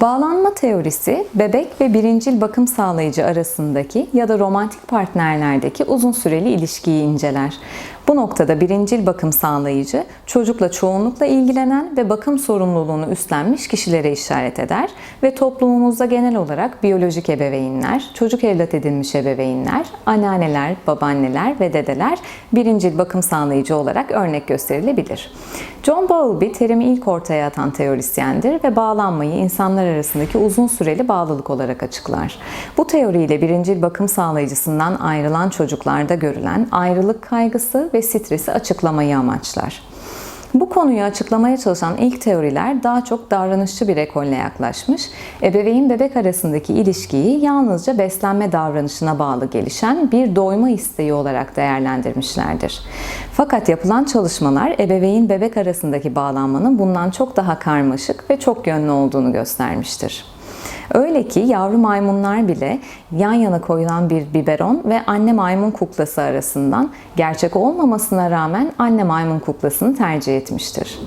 Bağlanma teorisi, bebek ve birincil bakım sağlayıcı arasındaki ya da romantik partnerlerdeki uzun süreli ilişkiyi inceler. Bu noktada birincil bakım sağlayıcı, çocukla çoğunlukla ilgilenen ve bakım sorumluluğunu üstlenmiş kişilere işaret eder ve toplumumuzda genel olarak biyolojik ebeveynler, çocuk evlat edinmiş ebeveynler, anneanneler, babaanneler ve dedeler birincil bakım sağlayıcı olarak örnek gösterilebilir. John Bowlby terimi ilk ortaya atan teorisyendir ve bağlanmayı insanlar arasındaki uzun süreli bağlılık olarak açıklar. Bu teoriyle birincil bakım sağlayıcısından ayrılan çocuklarda görülen ayrılık kaygısı ve stresi açıklamayı amaçlar. Bu konuyu açıklamaya çalışan ilk teoriler daha çok davranışçı bir ekolle yaklaşmış, ebeveyn bebek arasındaki ilişkiyi yalnızca beslenme davranışına bağlı gelişen bir doyma isteği olarak değerlendirmişlerdir. Fakat yapılan çalışmalar ebeveyn bebek arasındaki bağlanmanın bundan çok daha karmaşık ve çok yönlü olduğunu göstermiştir. Öyle ki yavru maymunlar bile yan yana koyulan bir biberon ve anne maymun kuklası arasından gerçek olmamasına rağmen anne maymun kuklasını tercih etmiştir.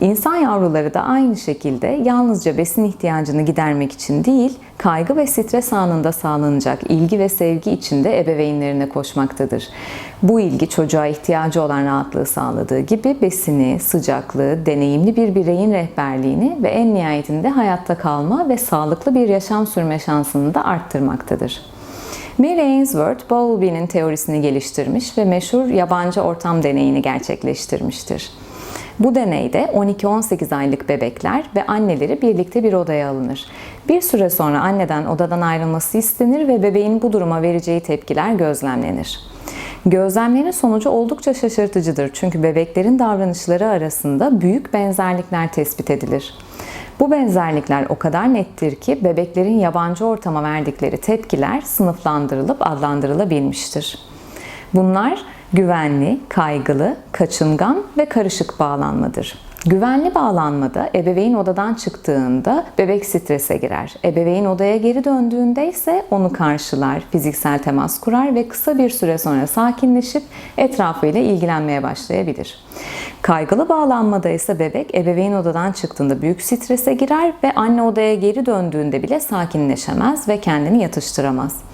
İnsan yavruları da aynı şekilde yalnızca besin ihtiyacını gidermek için değil, kaygı ve stres anında sağlanacak ilgi ve sevgi için de ebeveynlerine koşmaktadır. Bu ilgi çocuğa ihtiyacı olan rahatlığı sağladığı gibi besini, sıcaklığı, deneyimli bir bireyin rehberliğini ve en nihayetinde hayatta kalma ve sağlıklı bir yaşam sürme şansını da arttırmaktadır. Mary Ainsworth, Bowlby'nin teorisini geliştirmiş ve meşhur yabancı ortam deneyini gerçekleştirmiştir. Bu deneyde 12-18 aylık bebekler ve anneleri birlikte bir odaya alınır. Bir süre sonra anneden odadan ayrılması istenir ve bebeğin bu duruma vereceği tepkiler gözlemlenir. Gözlemlerin sonucu oldukça şaşırtıcıdır çünkü bebeklerin davranışları arasında büyük benzerlikler tespit edilir. Bu benzerlikler o kadar nettir ki bebeklerin yabancı ortama verdikleri tepkiler sınıflandırılıp adlandırılabilmiştir. Bunlar güvenli, kaygılı, kaçıngan ve karışık bağlanmadır. Güvenli bağlanmada ebeveyn odadan çıktığında bebek strese girer. Ebeveyn odaya geri döndüğünde ise onu karşılar, fiziksel temas kurar ve kısa bir süre sonra sakinleşip etrafıyla ilgilenmeye başlayabilir. Kaygılı bağlanmada ise bebek ebeveyn odadan çıktığında büyük strese girer ve anne odaya geri döndüğünde bile sakinleşemez ve kendini yatıştıramaz.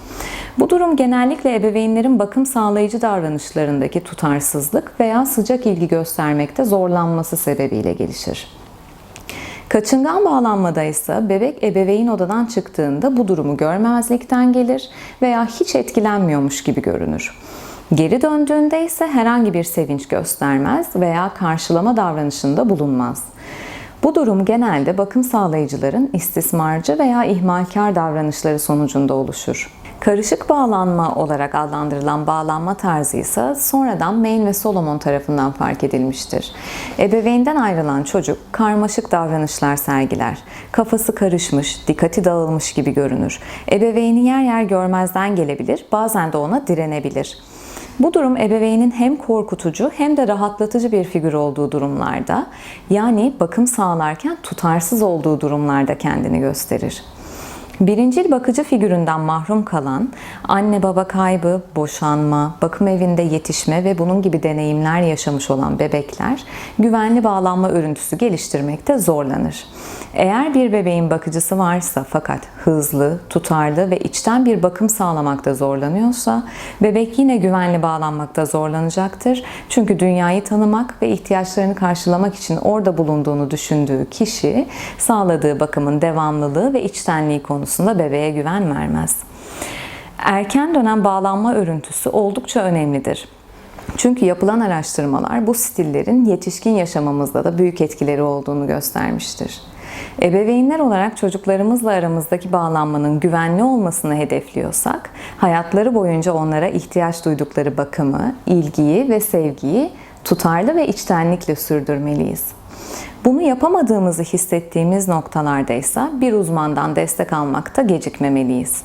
Bu durum genellikle ebeveynlerin bakım sağlayıcı davranışlarındaki tutarsızlık veya sıcak ilgi göstermekte zorlanması sebebiyle gelişir. Kaçıngan bağlanmada ise bebek ebeveyn odadan çıktığında bu durumu görmezlikten gelir veya hiç etkilenmiyormuş gibi görünür. Geri döndüğünde ise herhangi bir sevinç göstermez veya karşılama davranışında bulunmaz. Bu durum genelde bakım sağlayıcıların istismarcı veya ihmalkar davranışları sonucunda oluşur. Karışık bağlanma olarak adlandırılan bağlanma tarzı ise sonradan Main ve Solomon tarafından fark edilmiştir. Ebeveynden ayrılan çocuk karmaşık davranışlar sergiler. Kafası karışmış, dikkati dağılmış gibi görünür. Ebeveyni yer yer görmezden gelebilir, bazen de ona direnebilir. Bu durum ebeveynin hem korkutucu hem de rahatlatıcı bir figür olduğu durumlarda, yani bakım sağlarken tutarsız olduğu durumlarda kendini gösterir. Birincil bakıcı figüründen mahrum kalan, anne baba kaybı, boşanma, bakım evinde yetişme ve bunun gibi deneyimler yaşamış olan bebekler güvenli bağlanma örüntüsü geliştirmekte zorlanır. Eğer bir bebeğin bakıcısı varsa fakat hızlı, tutarlı ve içten bir bakım sağlamakta zorlanıyorsa bebek yine güvenli bağlanmakta zorlanacaktır. Çünkü dünyayı tanımak ve ihtiyaçlarını karşılamak için orada bulunduğunu düşündüğü kişi sağladığı bakımın devamlılığı ve içtenliği konusunda bebeğe güven vermez. Erken dönem bağlanma örüntüsü oldukça önemlidir. Çünkü yapılan araştırmalar bu stillerin yetişkin yaşamımızda da büyük etkileri olduğunu göstermiştir. Ebeveynler olarak çocuklarımızla aramızdaki bağlanmanın güvenli olmasını hedefliyorsak, hayatları boyunca onlara ihtiyaç duydukları bakımı, ilgiyi ve sevgiyi tutarlı ve içtenlikle sürdürmeliyiz. Bunu yapamadığımızı hissettiğimiz noktalarda ise bir uzmandan destek almakta gecikmemeliyiz.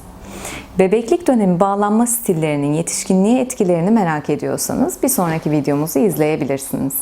Bebeklik dönemi bağlanma stillerinin yetişkinliğe etkilerini merak ediyorsanız bir sonraki videomuzu izleyebilirsiniz.